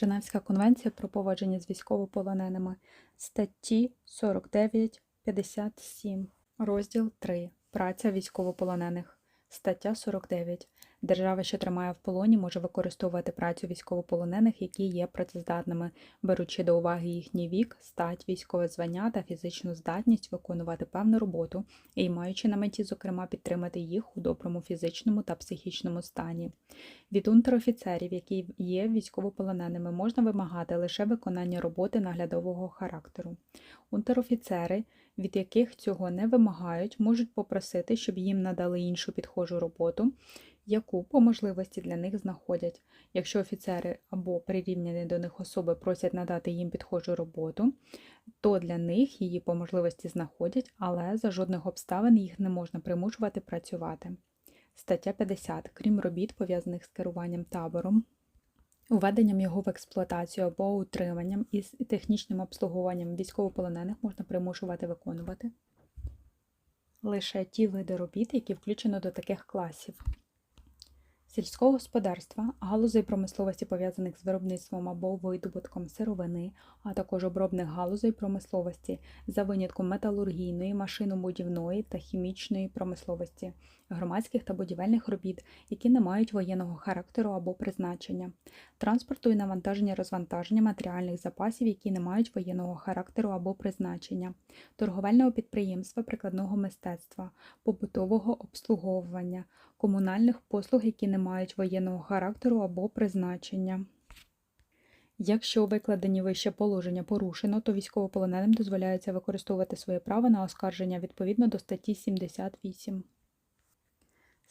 Женевська конвенція про поводження з військовополоненими, статті 49-57, розділ 3. Праця військовополонених, стаття 49. Держава, що тримає в полоні, може використовувати працю військовополонених, які є працездатними, беручи до уваги їхній вік, стать, військове звання та фізичну здатність виконувати певну роботу і маючи на меті, зокрема, підтримати їх у доброму фізичному та психічному стані. Від унтер-офіцерів, які є військовополоненими, можна вимагати лише виконання роботи наглядового характеру. Унтер-офіцери, від яких цього не вимагають, можуть попросити, щоб їм надали іншу підхожу роботу, яку по можливості для них знаходять. Якщо офіцери або прирівняні до них особи просять надати їм підхожу роботу, то для них її по можливості знаходять, але за жодних обставин їх не можна примушувати працювати. Стаття 50. Крім робіт, пов'язаних з керуванням табором, Уведенням його в експлуатацію або утриманням і технічним обслуговуванням військовополонених можна примушувати виконувати лише ті види робіт, які включено до таких класів. Сільського господарства, галузей промисловості, пов'язаних з виробництвом або видобутком сировини, а також обробних галузей промисловості за винятком металургійної, машинобудівної та хімічної промисловості, громадських та будівельних робіт, які не мають воєнного характеру або призначення, транспорту і навантаження розвантаження матеріальних запасів, які не мають воєнного характеру або призначення, торговельного підприємства прикладного мистецтва, побутового обслуговування, комунальних послуг, які не мають воєнного характеру або призначення. Якщо викладені вище положення порушено, то військовополоненим дозволяється використовувати своє право на оскарження відповідно до статті 78.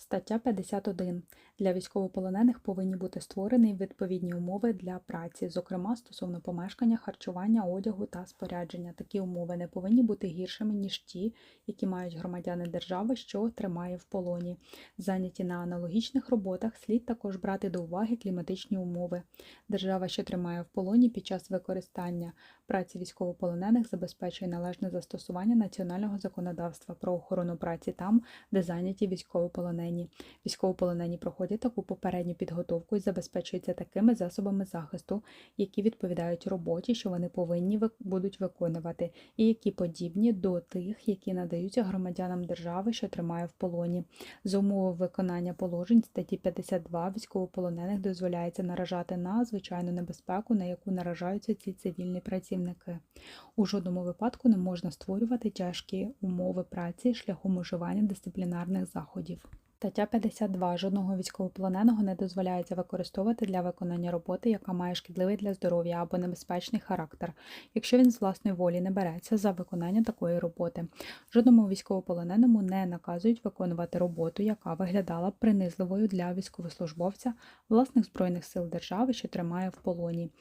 Стаття 51. Для військовополонених повинні бути створені відповідні умови для праці, зокрема стосовно помешкання, харчування, одягу та спорядження. Такі умови не повинні бути гіршими, ніж ті, які мають громадяни держави, що тримає в полоні. Зайняті на аналогічних роботах слід також брати до уваги кліматичні умови. Держава, що тримає в полоні під час використання праці військовополонених, забезпечує належне застосування національного законодавства про охорону праці там, де зайняті військовополонені. Військовополонені проходять таку попередню підготовку і забезпечуються такими засобами захисту, які відповідають роботі, що вони повинні будуть виконувати, і які подібні до тих, які надаються громадянам держави, що тримає в полоні. За умови виконання положень статті 52 військовополонених дозволяється наражати на звичайну небезпеку, на яку наражаються ці цивільні працівники. У жодному випадку не можна створювати тяжкі умови праці шляхом уживання дисциплінарних заходів. Стаття 52. Жодного військовополоненого не дозволяється використовувати для виконання роботи, яка має шкідливий для здоров'я або небезпечний характер, якщо він з власної волі не береться за виконання такої роботи. Жодному військовополоненому не наказують виконувати роботу, яка виглядала принизливою для військовослужбовця власних збройних сил держави, що тримає в полоні.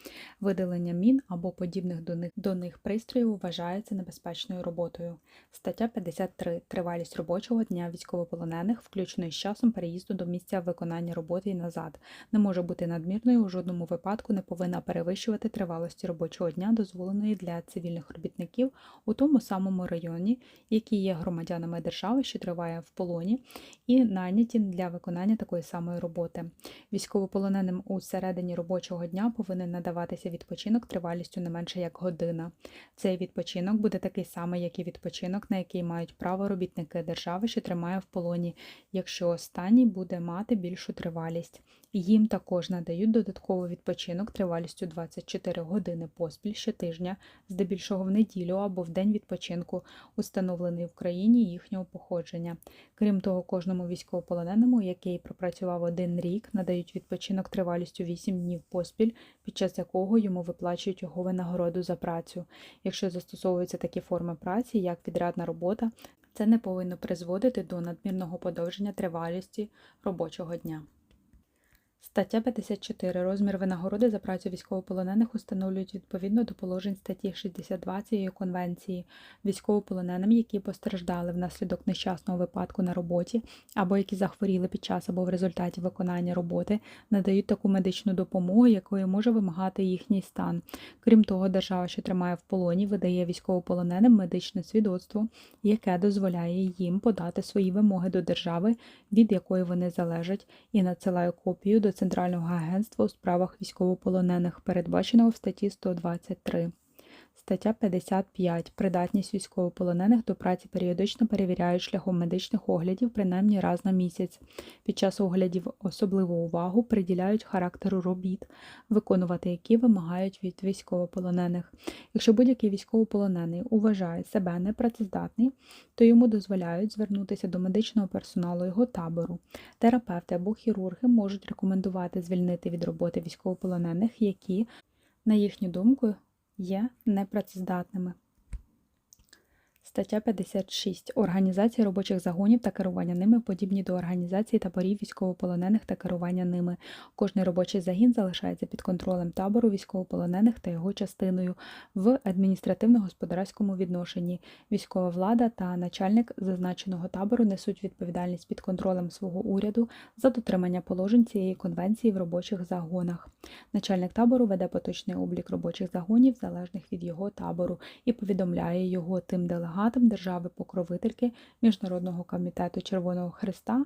Видалення мін або подібних до них до них пристроїв вважається небезпечною роботою. Стаття 53. Тривалість робочого дня військовополонених, включно із часом переїзду до місця виконання роботи і назад, не може бути надмірною у жодному випадку не повинна перевищувати тривалості робочого дня, дозволеної для цивільних робітників у тому самому районі, які є громадянами держави, що триває в полоні, і найняті для виконання такої самої роботи. Військовополоненим у середині робочого дня повинен надаватися відпочинок тривалістю не менше як година. Цей відпочинок буде такий самий, як і відпочинок, на який мають право робітники держави, що тримає в полоні, якщо останній буде мати більшу тривалість. Їм також надають додатковий відпочинок тривалістю 24 години поспіль щотижня, здебільшого в неділю або в день відпочинку, установлений в країні їхнього походження. Крім того, кожному військовополоненому, який пропрацював один рік, надають відпочинок тривалістю 8 днів поспіль, під час якого йому виплачують його винагороду за працю. Якщо застосовуються такі форми праці, як підрядна робота, це не повинно призводити до надмірного подовження тривалості робочого дня. Стаття 54. Розмір винагороди за працю військовополонених установлюють відповідно до положень статті 62 цієї конвенції. Військовополоненим, які постраждали внаслідок нещасного випадку на роботі, або які захворіли під час або в результаті виконання роботи, надають таку медичну допомогу, якої може вимагати їхній стан. Крім того, держава, що тримає в полоні, видає військовополоненим медичне свідоцтво, яке дозволяє їм подати свої вимоги до держави, від якої вони залежать, і надсилає копію до до Центрального агентства у справах військовополонених, передбаченого в статті 123. Стаття 55. Придатність військовополонених до праці періодично перевіряють шляхом медичних оглядів принаймні раз на місяць. Під час оглядів особливу увагу приділяють характеру робіт, виконувати які вимагають від військовополонених. Якщо будь-який військовополонений вважає себе непрацездатний, то йому дозволяють звернутися до медичного персоналу його табору. Терапевти або хірурги можуть рекомендувати звільнити від роботи військовополонених, які, на їхню думку, є непрацездатними. Стаття 56. Організація робочих загонів та керування ними подібні до організації таборів військовополонених та керування ними. Кожний робочий загін залишається під контролем табору військовополонених та його частиною в адміністративно-господарському відношенні. Військова влада та начальник зазначеного табору несуть відповідальність під контролем свого уряду за дотримання положень цієї конвенції в робочих загонах. Начальник табору веде поточний облік робочих загонів, залежних від його табору, і повідомляє його тим делегатам держави-покровительки Міжнародного комітету Червоного Христа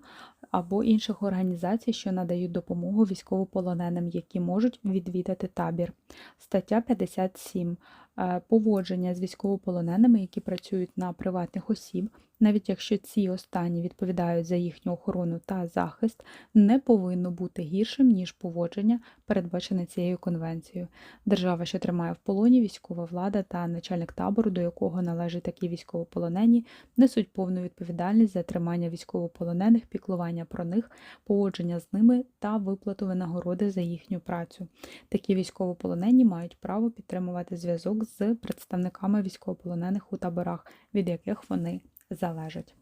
або інших організацій, що надають допомогу військовополоненим, які можуть відвідати табір. Стаття 57. Е, Поводження з військовополоненими, які працюють на приватних осіб, навіть якщо ці останні відповідають за їхню охорону та захист, не повинно бути гіршим, ніж поводження, передбачене цією конвенцією. Держава, що тримає в полоні військова влада та начальник табору, до якого належать такі військовополонені, несуть повну відповідальність за тримання військовополонених, піклування про них, поводження з ними та виплату винагороди за їхню працю. Такі військовополонені мають право підтримувати з представниками військовополонених у таборах, від яких вони залежать.